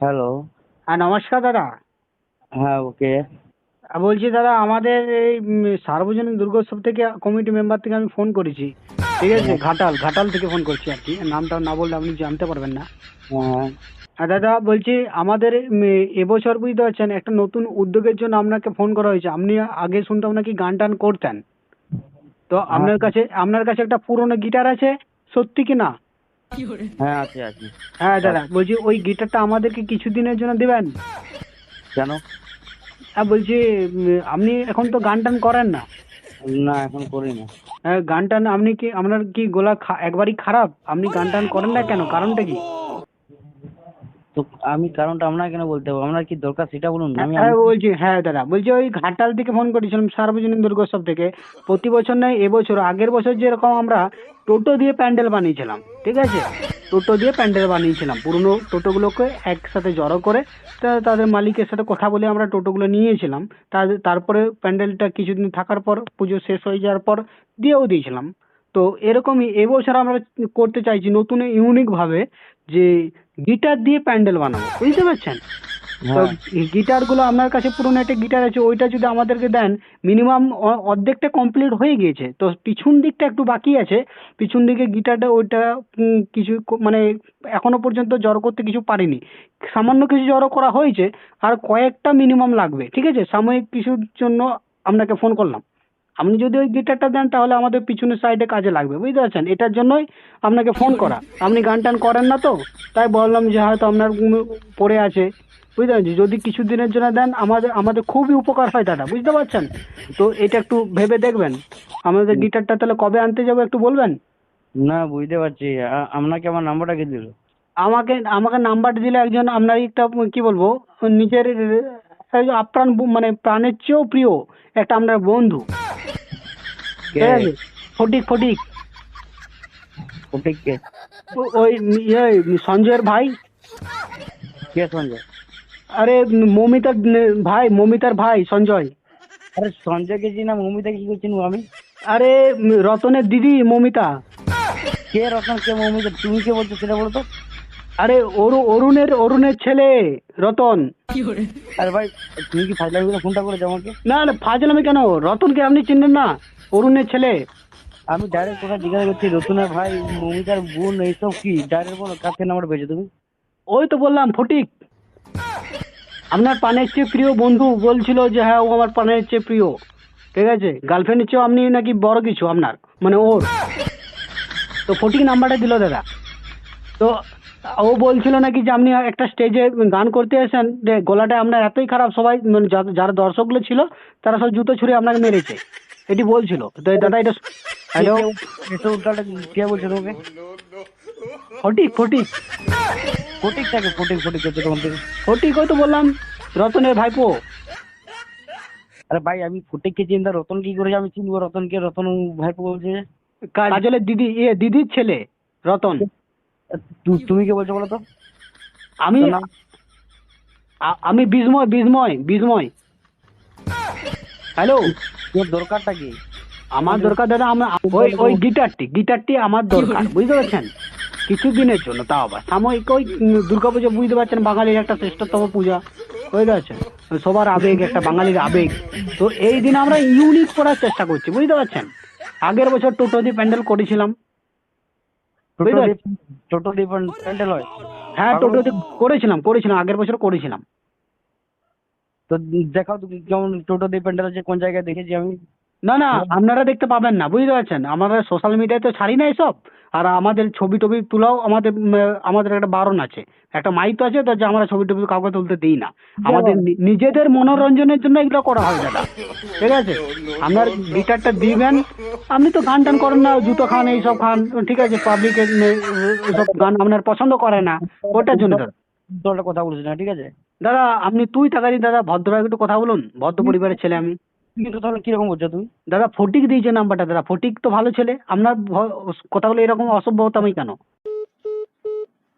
Hello হ্যাঁ নমস্কার দাদা। হ্যাঁ ওকে। বলছি দাদা আমাদের এই সার্বজনীন দুর্গোৎসব থেকে কমিটি মেম্বার থেকে আমি ফোন করেছি। ঠিক আছে ঘাটাল ঘাটাল থেকে ফোন করছি আর কি। নামটা না বললে আপনি জানতে পারবেন না। হ্যাঁ। দাদা বলছি আমাদের এবছর বুঝতে পারছেন একটা নতুন উদ্যোগের জন্য আপনাকে ফোন করা হয়েছে। আপনি আগে শুনতাম নাকি গান টান করতেন। তো আপনার কাছে আপনার কাছে একটা পুরনো গিটার আছে সত্যি কি না? হ্যাঁ আছে আছে। হ্যাঁ দাদা বলছি ওই গিটারটা আমাদেরকে কিছুদিনের জন্য দেবেন? কেন? হ্যাঁ বলছি আপনি এখন তো গান টান করেন না? না এখন করি না। হ্যাঁ, গান টান আপনি কি আপনার কি গলা খা- একবারই খারাপ? আপনি গান টান করেন না কেন? কারণটা কি? তো আমি কারণটা আপনাকে কেন বলতে হবে আপনার কি দরকার সেটা বলুন আমি হ্যাঁ বলছি হ্যাঁ দাদা, বলছি ওই ঘাটাল থেকে ফোন করেছিলাম সার্বজনীন দুর্গোৎসব থেকে। প্রতি বছর নয়, এবছর, আগের বছর যেরকম আমরা টোটো দিয়ে প্যান্ডেল বানিয়েছিলাম, ঠিক আছে? টোটো দিয়ে প্যান্ডেল বানিয়েছিলাম, পুরনো টোটোগুলোকে একসাথে জড়ো করে তাদের মালিকের সাথে কথা বলে আমরা টোটোগুলো নিয়েছিলাম। তারপরে প্যান্ডেলটা কিছুদিন থাকার পর, পুজো শেষ হয়ে যাওয়ার পর দিয়েও দিয়েছিলাম। তো এরকমই এবছর আমরা করতে চাইছি নতুন ইউনিক ভাবে যে গিটার দিয়ে প্যান্ডেল বানাবো বুঝতে পারছেন? তো হ্যাঁ। গিটারগুলো আপনার কাছে পুরনো একটা গিটার আছে ওইটা যদি আমাদেরকে দেন মিনিমাম অর্ধেকটা কমপ্লিট হয়ে গিয়েছে। তো পিছন দিকটা একটু বাকি আছে পিছন দিকে গিটারটা ওইটা কিছু মানে এখনও পর্যন্ত জড়ো করতে কিছু পারিনি। সামান্য কিছু জড়ো করা হয়েছে আর কয়েকটা মিনিমাম লাগবে ঠিক আছে? সাময়িক কিছুর জন্য আপনাকে ফোন করলাম। আপনি যদি ওই গিটারটা দেন তাহলে আমাদের পিছনের সাইডে কাজে লাগবে বুঝতে পারছেন? এটার জন্যই আপনাকে ফোন করা। আপনি গান টান করেন না তো? তাই বললাম যে হয়তো আপনার পড়ে আছে বুঝতে পারছি যদি কিছু দিনের জন্য দেন আমাদের আমাদের খুবই উপকার হয় দাদা বুঝতে পারছেন? তো এটা একটু ভেবে দেখবেন। আমাদের গিটারটা তাহলে কবে আনতে যাব একটু বলবেন? না বুঝতে পারছি। আপনাকে আমার নাম্বারটা কে দিল? আমাকে আমাকে নাম্বার দিলে একজন আপনার একটা কি বলব নিজের আপ্রাণ মানে প্রাণের চেয়েও প্রিয় একটা আপনার বন্ধু। ফটিক ফটিক। ফটিক কে ওই ইয়ে সঞ্জয়ের ভাই? কে সঞ্জয়? আরে মমিতার ভাই মমিতার ভাই সঞ্জয়। আরে সঞ্জয়কে চিনি না কি করে চিনবো আমি? আরে রতনের দিদি মমিতা। কে রতন কে মমিতা? তুমি কে বলছো সেটা বলো তো। আরে অরু অরুণের অরুণের ছেলে রতন। আরে ভাই তুমি কি ফাইলাম করে ফোনটা করেছ আমাকে? না না ফাজলামি কেন? রতনকে আপনি চিনলেন না? অরুণের ছেলে। আমি ডাইরেক্ট কথা জিজ্ঞাসা করছি রতুনের ভাই, মৌমিতার বোন, এইসব কি? ডাইরেক্ট বলো, কার থেকে নাম্বার পেয়েছ তুমি? ওই তো বললাম, ফটিক। আপনার পানের চেয়ে প্রিয় বন্ধু বলছিল যে হ্যাঁ ও আমার পানের চেয়ে প্রিয়। ঠিক আছে? গার্লফ্রেন্ডের চেয়েও আপনি নাকি বড় কিছু আপনার মানে ওর। তো ফটিক নাম্বারটা দিল দাদা। তো ও বলছিল নাকি যে, আপনি একটা স্টেজে গান করতে এসেছেন, যে গলাটা আপনার এতই খারাপ, সবাই মানে যারা দর্শকগুলো ছিল, তারা সব জুতো ছুঁড়ে আপনাকে মেরেছে। এটি বলছিল। তো দাদা এটা হ্যালো এসব উল্টাটা কে বলছো ফটিক ফটিক। ফটিক থাকে ফটিক ফটিক করছে তখন থেকে। ফটিক ওই তো বললাম রতনের ভাইপো। আরে ভাই আমি ফটিককে চিন্তা রতন কি করে আমি চিনবো রতনকে রতন ভাইপো বলছে। কাজলের দিদি ইয়ে দিদির ছেলে রতন। তুমি কে বলছো বলো তো? আমি আমি বিস্ময় বিস্ময় বিস্ময়। হ্যালো? তোর দরকারটা কি? আমার দরকার দাদা আমার ওই ওই গিটারটি গিটারটি আমার দরকার বুঝতে পারছেন? জন্য তাও আবার। সাময়িক ওই দুর্গাপুজো বুঝতে পারছেন বাঙালির একটা শ্রেষ্ঠতম পূজা বুঝতে পারছেন? সবার আবেগ একটা বাঙালির আবেগ। তো এই দিন আমরা ইউনিক করার চেষ্টা করছি বুঝতে পারছেন? আগের বছর টোটো দিয়ে প্যান্ডেল করেছিলাম। টোটো দিয়ে প্যান্ডেল হয়। হ্যাঁ টোটো করেছিলাম করেছিলাম আগের বছর করেছিলাম। তো দেখাও তুমি কেমন টোটো দিয়ে প্যান্ডেল আছে কোন জায়গায় দেখেছি আমি? না না আপনারা দেখতে পাবেন না বুঝতে পারছেন? আমরা সোশ্যাল মিডিয়ায় তো ছাড়ি না এসব। আর আমাদের ছবি টবি তোলাও আমাদের আমাদের একটা বারণ আছে। একটা মাইক তো আছে তো যে আমরা ছবি টবি কাউকে তুলতে দিই না। আমাদের নিজেদের মনোরঞ্জনের জন্য এগুলো করা হয় দাদা। ঠিক আছে? আপনার গিটারটা দিবেন। আপনি তো গান টান করেন না জুতো খান এইসব খান ঠিক আছে? পাবলিকের এসব গান আপনার পছন্দ করে না ওটার জন্য দাদা। কথা বলছি না ঠিক আছে? দাদা আপনি তুই থাকারি দাদা ভদ্রভাবে একটু কথা বলুন। ভদ্র পরিবারের ছেলে আমি। কিন্তু তাহলে কীরকম বলছো তুমি? দাদা ফটিক দিয়েছে নাম্বারটা দাদা ফটিক তো ভালো ছেলে। আপনার কথাগুলো এরকম অসভ্য হতামই কেন?